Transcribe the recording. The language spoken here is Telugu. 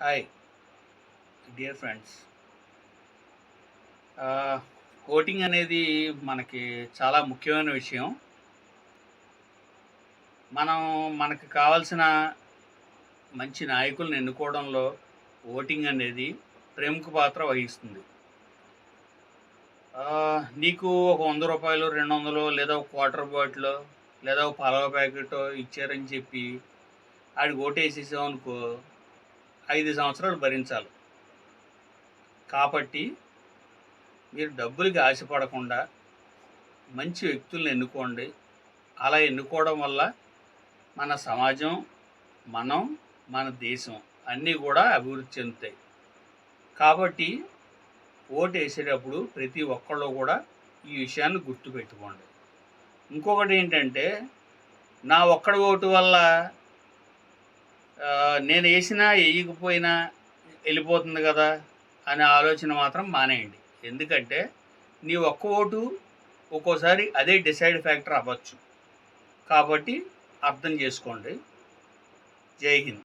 హాయ్ డియర్ ఫ్రెండ్స్ ఓటింగ్ అనేది మనకి చాలా ముఖ్యమైన విషయం. మనం మనకు కావాల్సిన మంచి నాయకులను ఎన్నుకోవడంలో ఓటింగ్ అనేది ప్రముఖ పాత్ర వహిస్తుంది. Uh, నీకు ఒక వంద రూపాయలు రెండు వందలు లేదా ఒక క్వార్టర్ బాటిల్ లేదా ఒక పలవ ప్యాకెట్ ఇచ్చారని చెప్పి ఆడికి ఓటేసేసాం అనుకో ఐదు సంవత్సరాలు భరించాలి. కాబట్టి మీరు డబ్బులకి ఆశపడకుండా మంచి వ్యక్తులను ఎన్నుకోండి. అలా ఎన్నుకోవడం వల్ల మన సమాజం మనం మన దేశం అన్నీ కూడా అభివృద్ధి చెందుతాయి. కాబట్టి ఓటు వేసేటప్పుడు ప్రతి ఒక్కళ్ళు కూడా ఈ విషయాన్ని గుర్తుపెట్టుకోండి. ఇంకొకటి ఏంటంటే నా ఒక్కడి ఓటు వల్ల నేను వేసినా వేయకపోయినా వెళ్ళిపోతుంది కదా అనే ఆలోచన మాత్రం మానేయండి. ఎందుకంటే నీ ఒక్క ఓటు ఒక్కోసారి అదే డిసైడ్ ఫ్యాక్టర్ అవ్వచ్చు. కాబట్టి అర్థం చేసుకోండి. జై హింద్.